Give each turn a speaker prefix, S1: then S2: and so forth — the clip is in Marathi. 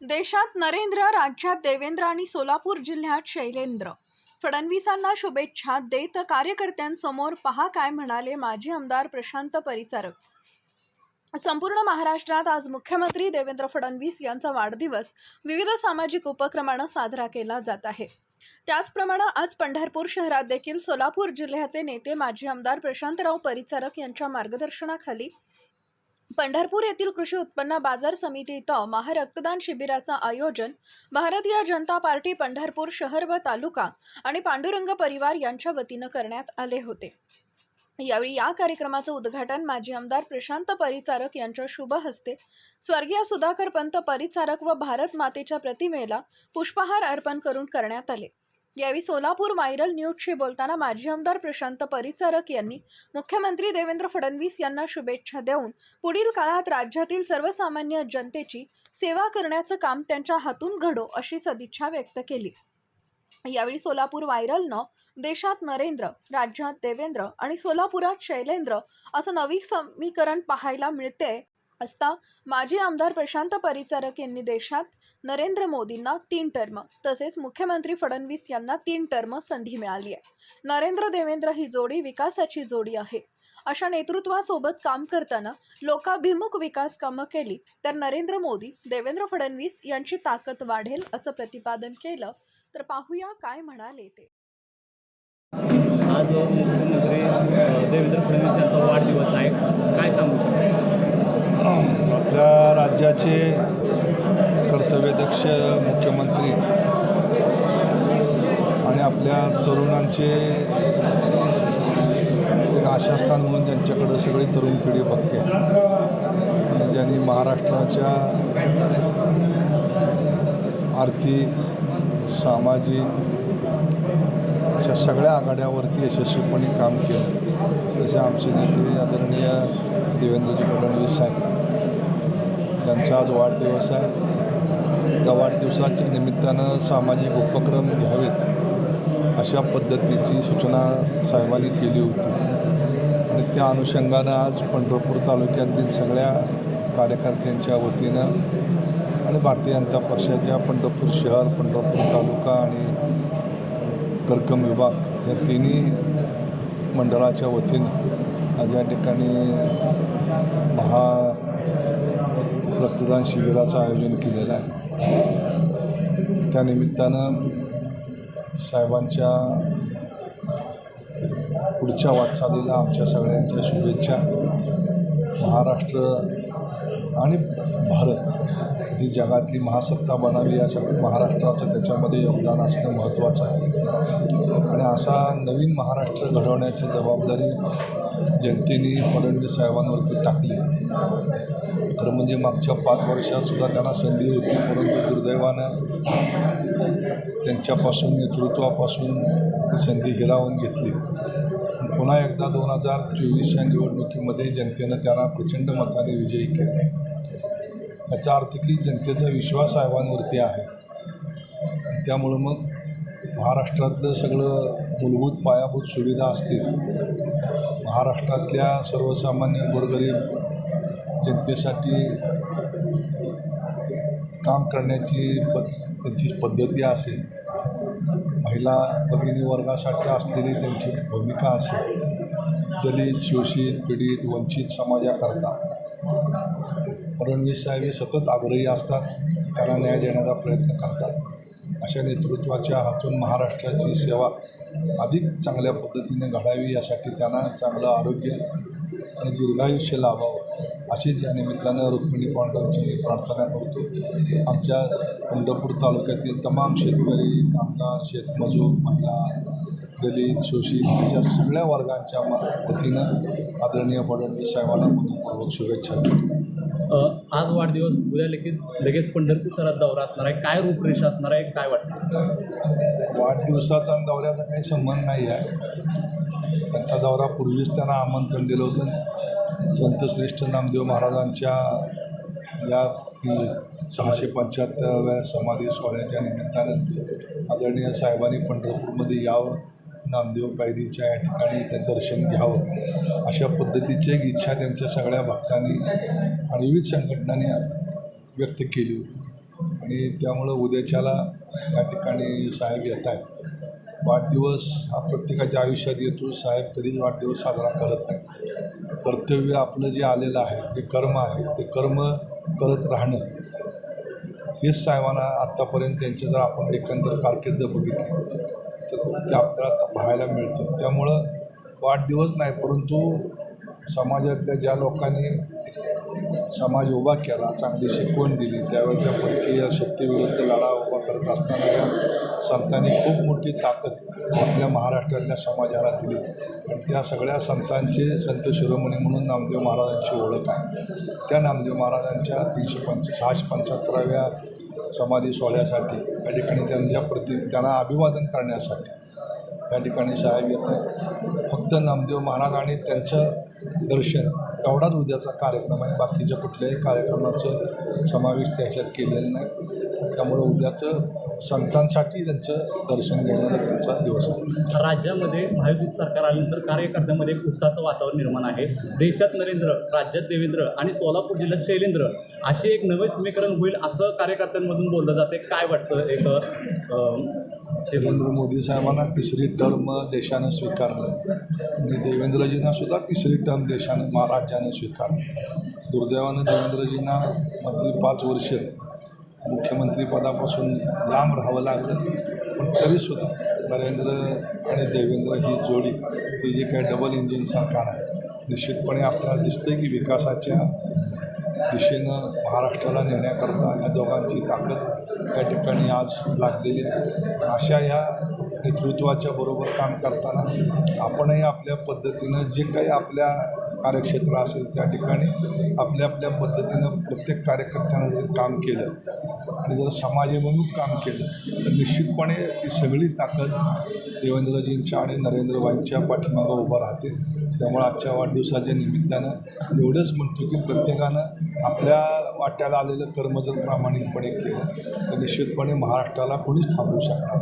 S1: देशात नरेंद्र राज्यात देवेंद्र आणि सोलापूर जिल्ह्यात शैलेंद्र. फडणवीसांना शुभेच्छा. देत कार्यकर्त्यांसमोर पहा काय म्हणाले माजी आमदार प्रशांत परिचारक. संपूर्ण महाराष्ट्रात आज मुख्यमंत्री देवेंद्र फडणवीस यांचा वाढदिवस विविध सामाजिक उपक्रमानं साजरा केला जात आहे. त्याचप्रमाणे आज पंढरपूर शहरात देखील सोलापूर जिल्ह्याचे नेते माजी आमदार प्रशांतराव परिचारक यांच्या मार्गदर्शनाखाली पंढरपूर येथील कृषी उत्पन्न बाजार समिती इथं महारक्तदान शिबिराचं आयोजन भारतीय जनता पार्टी पंढरपूर शहर व तालुका आणि पांडुरंग परिवार यांच्या वतीनं करण्यात आले होते. यावेळी या कार्यक्रमाचं उद्घाटन माजी आमदार प्रशांत परिचारक यांच्या शुभ हस्ते स्वर्गीय सुधाकर पंत परिचारक व भारत मातेच्या प्रतिमेला पुष्पहार अर्पण करून करण्यात आले. यावेळी सोलापूर व्हायरल न्यूजशी बोलताना माजी आमदार प्रशांत परिचारक यांनी मुख्यमंत्री देवेंद्र फडणवीस यांना शुभेच्छा देऊन पुढील काळात राज्यातील सर्वसामान्य जनतेची सेवा करण्याचं काम त्यांच्या हातून घडो अशी सदिच्छा व्यक्त केली. यावेळी सोलापूर व्हायरलनं देशात नरेंद्र राज्यात देवेंद्र आणि सोलापुरात शैलेंद्र असं नवी समीकरण पाहायला मिळते असता माजी आमदार प्रशांत परिचारक यांनी देशात नरेंद्र मोदींना तीन टर्म तसेच मुख्यमंत्री फडणवीस यांना तीन टर्म संधी मिळाली आहे. नरेंद्र देवेंद्र ही जोडी विकासाची जोडी आहे. अशा नेतृत्वासोबत काम करताना लोकाभिमुख विकास कामं केली तर नरेंद्र मोदी देवेंद्र फडणवीस यांची ताकद वाढेल असं प्रतिपादन केलं. तर पाहूया काय म्हणाले ते.
S2: आज मुख्यमंत्री देवेंद्र फडणवीस यांचा वाढदिवस आहे. काय सांगू शकता?
S3: आपल्या राज्याचे कर्तव्यदक्ष मुख्यमंत्री आणि आपल्या तरुणांचे एक आशास्थान म्हणून ज्यांच्याकडं सगळी तरुण पिढी बघते. ज्यांनी महाराष्ट्राच्या आर्थिक सामाजिक अशा सगळ्या आघाड्यावरती यशस्वीपणे काम केलं. जसे आमचे नेते आदरणीय देवेंद्रजी फडणवीस साहेब. यांचा आज वाढदिवस आहे. त्या वाढदिवसाच्या निमित्तानं सामाजिक उपक्रम घ्यावेत अशा पद्धतीची सूचना साहेबांनी केली होती. आणि त्या अनुषंगानं आज पंढरपूर तालुक्यातील सगळ्या कार्यकर्त्यांच्या वतीनं आणि भारतीय जनता पक्षाच्या पंढरपूर शहर पंढरपूर तालुका आणि कर्कम विभाग या तिन्ही मंडळाच्या वतीनं आज या ठिकाणी महा रक्तदान शिबिराचं आयोजन केलेलं आहे. त्यानिमित्तानं साहेबांच्या पुढच्या वाटचालीला आमच्या सगळ्यांच्या शुभेच्छा महाराष्ट्र आणि भारत ही जगातली महासत्ता बनावी यासाठी महाराष्ट्राचं त्याच्यामध्ये योगदान असणं महत्त्वाचं आहे. आणि असा नवीन महाराष्ट्र घडवण्याची जबाबदारी जनतेने फडणवीस साहेबांवरती टाकली. खरं म्हणजे मागच्या पाच वर्षातसुद्धा त्यांना संधी होती परंतु दुर्दैवानं त्यांच्यापासून नेतृत्वापासून ती संधी हिरावून घेतली. पुन्हा एकदा दोन हजार चोवीसच्या निवडणुकीमध्ये जनतेनं त्यांना प्रचंड मताने विजयी केले. याचा अर्थ की जनतेचा विश्वास साहेबांवरती आहे. त्यामुळं मग महाराष्ट्रातलं सगळं मूलभूत पायाभूत सुविधा असतील. महाराष्ट्रातल्या सर्वसामान्य गोरगरीब जनतेसाठी काम करण्याची पद त्यांची पद्धती असेल महिला भगिनी वर्गासाठी असलेली त्यांची भूमिका असेल दलित शोषित पीडित वंचित समाजाकरता फडणवीस साहेब हे सतत आग्रही असतात त्यांना न्याय देण्याचा प्रयत्न करतात. अशा नेतृत्वाच्या हातून महाराष्ट्राची सेवा अधिक चांगल्या पद्धतीने घडावी यासाठी त्यांना चांगलं आरोग्य आणि दीर्घायुष्य लाभावं अशीच या निमित्तानं रुक्मिणी पांडवांची मी प्रार्थना करतो. आमच्या पंढरपूर तालुक्यातील तमाम शेतकरी कामगार शेतमजूर महिला दलित शोषित अशा सगळ्या वर्गांच्या वतीनं आदरणीय फडणवीस साहेबांना मनपूर्वक शुभेच्छा देतो.
S2: आज वाढदिवस उद्या लगेच लगेच पंढरपूर शहरात दौरा असणार आहे. काय रूपरेषा असणार आहे काय वाटतं?
S3: वाढदिवसाचा आणि दौऱ्याचा काही संबंध नाही आहे. त्यांचा दौरा पूर्वीच त्यांना आमंत्रण दिलं होतं. संत श्रेष्ठ नामदेव महाराजांच्या या सहाशे पंच्याहत्तराव्या समाधी सोहळ्याच्या निमित्तानं आदरणीय साहेबांनी पंढरपूरमध्ये यावं. नामदेव पायरीच्या या ठिकाणी ते दर्शन घ्यावं अशा पद्धतीची एक इच्छा त्यांच्या सगळ्या भक्तांनी आणि विविध संघटनांनी व्यक्त केली होती. आणि त्यामुळं उद्याच्याला या ठिकाणी साहेब येत आहेत. वाढदिवस हा प्रत्येकाच्या आयुष्यात येतो. साहेब कधीच वाढदिवस साजरा करत नाही. कर्तव्य आपलं जे आलेलं आहे ते कर्म आहे ते कर्म करत राहणं हेच साहेबांना आत्तापर्यंत त्यांचे जर आपण एकंदर कारकीर्द बघितली तर ते आपल्याला आता पाहायला मिळतं. त्यामुळं वाढदिवस नाही परंतु समाजातल्या ज्या लोकांनी समाज उभा केला चांगली शिकवण दिली त्यावेळेच्या परकीय शक्तीविरुद्ध लढा उभा करत असताना या संतांनी खूप मोठी ताकद आपल्या महाराष्ट्रातल्या समाजाला दिली. आणि त्या सगळ्या संतांचे संत शिरोमणी म्हणून नामदेव महाराजांची ओळख आहे. त्या नामदेव महाराजांच्या तीनशे पंच सहाशे पंच्याहत्तराव्या समाधी सोहळ्यासाठी या ठिकाणी त्यांच्या प्रति त्यांना अभिवादन करण्यासाठी या ठिकाणी साहेब येत आहेत फक्त नामदेव महाराज आणि त्यांचं दर्शन एवढाच उद्याचा कार्यक्रम आहे. बाकीच्या कुठल्याही कार्यक्रमाचं समावेश त्याच्यात केलेलं नाही. त्यामुळं उद्याचं संतांसाठी त्यांचं दर्शन घेण्याचा त्यांचा दिवस आहे.
S2: राज्यामध्ये महायुतीचं सरकार आल्यानंतर कार्यकर्त्यांमध्ये एक उत्साहाचं वातावरण निर्माण आहे. देशात नरेंद्र राज्यात देवेंद्र आणि सोलापूर जिल्ह्यात शैलेंद्र असे एक नवे समीकरण होईल असं कार्यकर्त्यांमधून बोललं जाते. काय वाटतं एक
S3: नरेंद्र मोदी साहेबांना तिसरी टर्म देशानं स्वीकारलं. आणि देवेंद्रजींना सुद्धा तिसरी टर्म देशानं मा राज्यानं स्वीकारलं. दुर्दैवानं देवेंद्रजींना मधली पाच वर्ष मुख्यमंत्रीपदापासून लांब राहावं लागलं. पण तरीसुद्धा नरेंद्र आणि देवेंद्र ही जोडी ही जी काही डबल इंजिन सरकार आहे निश्चितपणे आपल्याला दिसतं की विकासाच्या दिशेनं महाराष्ट्राला नेण्याकरता या दोघांची ताकद या ठिकाणी आज लागलेली आहे. अशा ह्या नेतृत्वाच्या बरोबर काम करताना आपणही आपल्या पद्धतीनं जे काही आपल्या कार्यक्षेत्र असेल त्या ठिकाणी आपल्या आपल्या पद्धतीनं प्रत्येक कार्यकर्त्यानं जर काम केलं आणि जर समाजाभिमुख काम केलं तर निश्चितपणे ती सगळी ताकद देवेंद्रजींच्या आणि नरेंद्रबाईंच्या पाठीमागं उभा राहते. त्यामुळे आजच्या वाढदिवसाच्या निमित्तानं एवढंच म्हणतो की प्रत्येकानं आपल्या वाट्याला आलेलं कर्म जर प्रामाणिकपणे केलं तर निश्चितपणे महाराष्ट्राला कोणीच थांबवू शकणार